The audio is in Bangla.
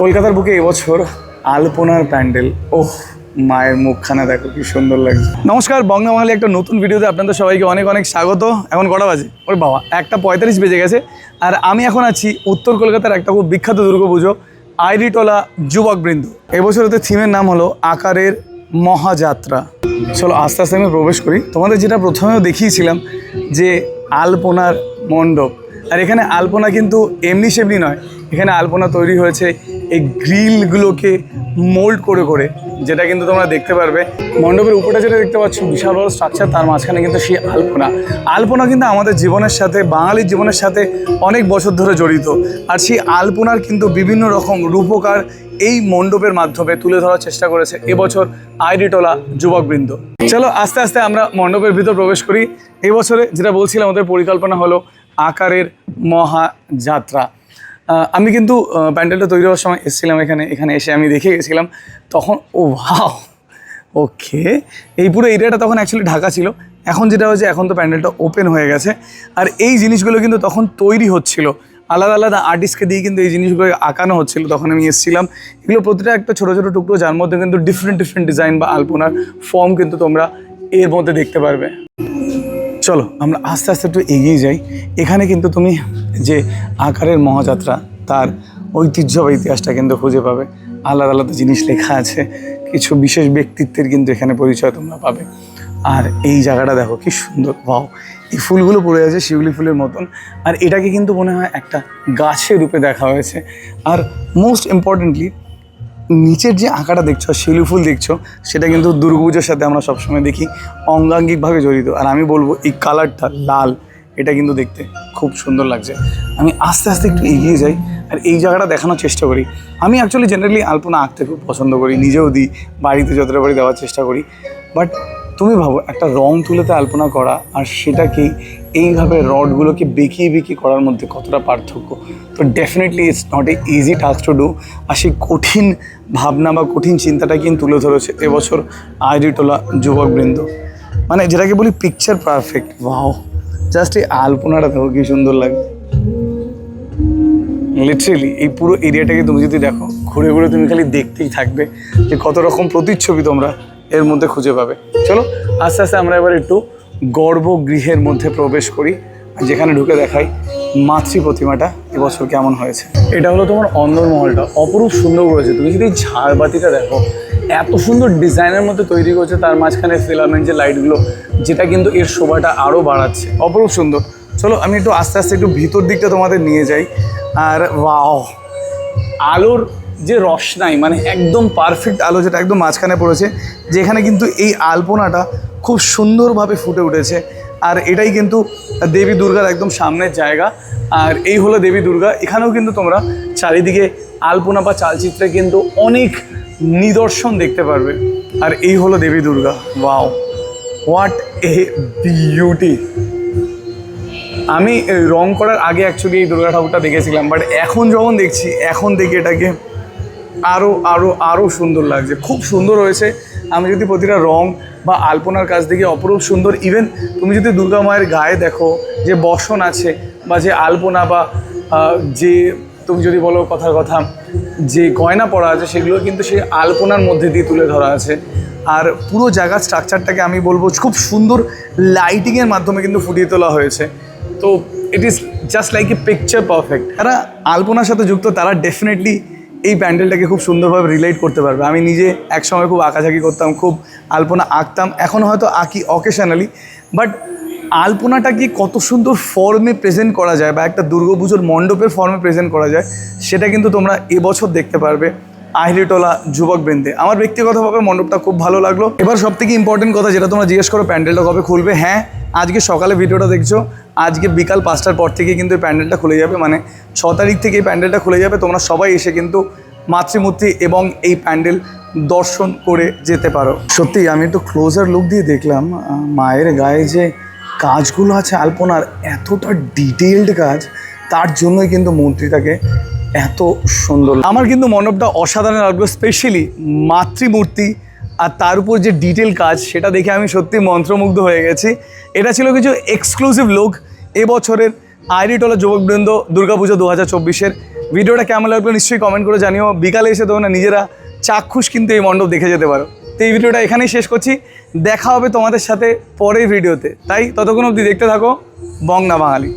কলকাতার বুকে এবছর আলপনার প্যান্ডেল। ওহ, মায়ের মুখখানা, দেখো কি সুন্দর লাগছে। নমস্কার বঙ্গা বাঙালি একটা নতুন ভিডিওতে আপনাদের সবাইকে অনেক অনেক স্বাগত। এখন কটা বাজে? ওর বাবা, একটা পঁয়তাল্লিশ বেজে গেছে। আর আমি এখন আছি উত্তর কলকাতার একটা খুব বিখ্যাত দুর্গাপুজো আইরিটোলা যুবকবৃন্দ এবছরতে থিমের নাম হলো আকারের মহাযাত্রা। চলো আস্তে আস্তে আমি প্রবেশ করি। তোমাদের যেটা প্রথমেও দেখিয়েছিলাম যে আলপনার মণ্ডপ। আর এখানে আলপনা কিন্তু এমনি সেমনি নয় এখানে আলপনা তৈরি হয়েছে এই গ্রিলগুলোকে মোল্ড করে করে, যেটা কিন্তু তোমরা দেখতে পারবে। মণ্ডপের উপরে যেটা দেখতে পাচ্ছ, বিশাল বড় স্ট্রাকচার তার মাঝখানে কিন্তু সেই আলপনা। আলপনা কিন্তু আমাদের জীবনের সাথে, বাঙালির জীবনের সাথে অনেক বছর ধরে জড়িত। আর সেই আলপনার কিন্তু বিভিন্ন রকম রূপকার এই মণ্ডপের মাধ্যমে তুলে ধরার চেষ্টা করেছে এবছর আইরিটোলা যুবকবৃন্দ। চলো আস্তে আস্তে আমরা মণ্ডপের ভিতর প্রবেশ করি। এবছরে যেটা বলছিলাম আমাদের পরিকল্পনা হলো আকারের মহাযাত্রা। আমি কিন্তু প্যান্ডেলটা তৈরি হওয়ার সময় এসেছিলাম এখানে এখানে এসে আমি দেখে গেছিলাম। তখন, ও ভাও ওকে এই পুরো এরিয়াটা তখন অ্যাকচুয়ালি ঢাকা ছিল। এখন যেটা হয়েছে, এখন তো প্যান্ডেলটা ওপেন হয়ে গেছে। আর এই জিনিসগুলো কিন্তু তখন তৈরি হচ্ছিল। আলাদা আলাদা আর্টিস্টকে দিয়ে কিন্তু এই জিনিসগুলো আঁকানো হচ্ছিল। তখন আমি এসেছিলাম। এগুলো প্রতিটা একটা ছোটো ছোটো টুকরো, যার মধ্যে কিন্তু ডিফারেন্ট ডিফারেন্ট ডিজাইন বা আলপনার ফর্ম কিন্তু তোমরা এর মধ্যে দেখতে পারবে। চলো, আমরা আস্তে আস্তে একটু এগিয়ে যাই। এখানে কিন্তু তুমি যে আকারের মহাযাত্রা, তার ঐতিহ্য বা ইতিহাসটা কিন্তু খুঁজে পাবে। আলাদা আলাদা জিনিস লেখা আছে, কিছু বিশেষ ব্যক্তিত্বের কিন্তু এখানে পরিচয় তোমরা পাবে। আর এই জায়গাটা দেখো, কি সুন্দর ভাও এই ফুলগুলো পড়ে আছে শিউলি ফুলের মতন। আর এটাকে কিন্তু মনে হয় একটা গাছের রূপে দেখা হয়েছে। আর মোস্ট ইম্পর্টেন্টলি নিচের যে আঁকাটা দেখছ, শিলু ফুল দেখছ, সেটা কিন্তু দুর্গাপুজোর সাথে আমরা সবসময় দেখি, অঙ্গাঙ্গিকভাবে জড়িত। আর আমি বলব, এই কালারটা লাল, এটা কিন্তু দেখতে খুব সুন্দর লাগছে। আমি আস্তে আস্তে একটু এগিয়ে যাই আর এই জায়গাটা দেখানোর চেষ্টা করি। আমি অ্যাকচুয়ালি জেনারেলি আলপনা আঁকতে খুব পছন্দ করি, নিজেও দিই, বাড়িতে যতটা পারি দেওয়ার চেষ্টা করি। বাট তুমি ভাবো, একটা রং তুলেতে আলপনা করা আর সেটাকে এইভাবে রডগুলোকে বেঁকিয়ে বেঁকিয়ে করার মধ্যে কতটা পার্থক্য? তো definitely it's not a easy task to do আর সেই কঠিন ভাবনা বা কঠিন চিন্তাটা কিন্তু তুলে ধরেছে এবছর আইডিটোলা যুবকবৃন্দ। মানে যেটাকে বলি পিকচার পারফেক্ট ওয়াও জাস্ট এই আলপনাটা দেখো, কি সুন্দর লাগে লিটারেলি এই পুরো এরিয়াটাকে তুমি যদি দেখো, ঘুরে ঘুরে তুমি খালি দেখতেই থাকবে যে কত রকম প্রতিচ্ছবি তোমরা। এর মধ্যে খুঁজে পাবে। চলো, আস্তে আস্তে আমরা এবার একটু গর্ভগৃহের মধ্যে প্রবেশ করি। যেখানে ঢুকে দেখাই মাতৃ প্রতিমাটা এবছর কেমন হয়েছে। এটা হলো তোমার অন্দরমহলটা। অপরূপ সুন্দর করেছে। তুমি যদি ঝাড়বাতিটা দেখো, এত সুন্দর ডিজাইনের মধ্যে তৈরি করেছে। তার মাঝখানে ফিলামেন্ট যে লাইটগুলো যেটা কিন্তু এর শোভাটা আরও বাড়াচ্ছে। অপরূপ সুন্দর। চলো, আমি একটু আস্তে আস্তে একটু ভিতর দিকটা তোমাদের নিয়ে যাই। আর ওয়াও আলোর যে রসনাই মানে একদম পারফেক্ট আলো যেটা একদম মাঝখানে পড়েছে, যেখানে কিন্তু এই আলপনাটা খুব সুন্দরভাবে ফুটে উঠেছে। আর এটাই কিন্তু দেবী দুর্গার একদম সামনের জায়গা। আর এই হলো দেবী দুর্গা। এখানেও কিন্তু তোমরা চারিদিকে আলপনা বা চালচিত্রে কিন্তু অনেক নিদর্শন দেখতে পারবে। আর এই হলো Devi Durga. Wow what a beauty আমি রং করার আগে অ্যাকচুয়ালি এই দুর্গা ঠাকুরটা দেখেছিলাম বাট এখন যখন দেখছি, এখন দেখে এটাকে আরও আরও আরও সুন্দর লাগছে। খুব সুন্দর হয়েছে। আমি যদি প্রতিটা রং বা আলপনার কাছ থেকে অপরূপ সুন্দর ইভেন তুমি যদি দুর্গা মায়ের গায়ে দেখো যে বসন আছে বা যে আলপনা বা যে তুমি যদি বলো কথার কথা, যে গয়না পরা আছে সেগুলো কিন্তু সেই আলপনার মধ্যে দিয়ে তুলে ধরা আছে। আর পুরো জায়গার স্ট্রাকচারটাকে আমি বলব, খুব সুন্দর লাইটিংয়ের মাধ্যমে কিন্তু ফুটিয়ে তোলা হয়েছে। তো it is just like a picture perfect যারা আলপনার সাথে যুক্ত, তারা ডেফিনেটলি এই প্যান্ডেলটাকে খুব সুন্দরভাবে রিলেট করতে পারবে। আমি নিজে একসময় খুব আঁকাঝাঁকি করতাম, খুব আলপনা আঁকতাম। এখন হয়তো আঁকি অকেশনালি বাট আলপনাটাকে কত সুন্দর ফর্মে প্রেজেন্ট করা যায় বা একটা দুর্গাপুজোর মণ্ডপের ফর্মে প্রেজেন্ট করা যায়, সেটা কিন্তু তোমরা এবছর দেখতে পারবে। আহিরিটোলা, যুবক বৃন্দে। আমার ব্যক্তিগতভাবে মণ্ডপটা খুব ভালো লাগল। এবার সব থেকে ইম্পর্টেন্ট কথা যেটা তোমরা জিজ্ঞেস করো, প্যান্ডেলটা কবে খুলবে? হ্যাঁ আজকে সকালে ভিডিওটা দেখছ, আজকে বিকাল পাঁচটার পর থেকে কিন্তু এই প্যান্ডেলটা খুলে যাবে মানে ছ তারিখ থেকে এই প্যান্ডেলটা খুলে যাবে, তোমরা সবাই এসে কিন্তু মাতৃমূর্তি এবং এই প্যান্ডেল দর্শন করে যেতে পারো। সত্যি, আমি একটু ক্লোজার লুক দিয়ে দেখলাম মায়ের গায়ে যে কাজগুলো আছে আলপনার, এতটা ডিটেলড কাজ, তার জন্যই কিন্তু মূর্তিটাকে এত সুন্দর। আমার কিন্তু মণ্ডপটা অসাধারণ লাগল স্পেশালি মাতৃমূর্তি আর তার উপর যে ডিটেল কাজ, সেটা দেখে আমি সত্যি মন্ত্রমুগ্ধ হয়ে গেছি। এটা ছিল কিছু এক্সক্লুসিভ লোক এবছরের আইরিটোলা যুবকবৃন্দ দুর্গাপুজো দু হাজার চব্বিশের। ভিডিওটা কেমন লাগল নিশ্চয়ই কমেন্ট করে জানিও। বিকালে এসে তোমরা নিজেরা চাক্ষুষ কিন্তু এই মণ্ডপ দেখে যেতে পারো। তো এই ভিডিওটা এখানেই শেষ করছি। দেখা হবে তোমাদের সাথে পরের ভিডিওতে। তাই ততক্ষণ অবধি দেখতে থাকো। বংনা বাঙালি।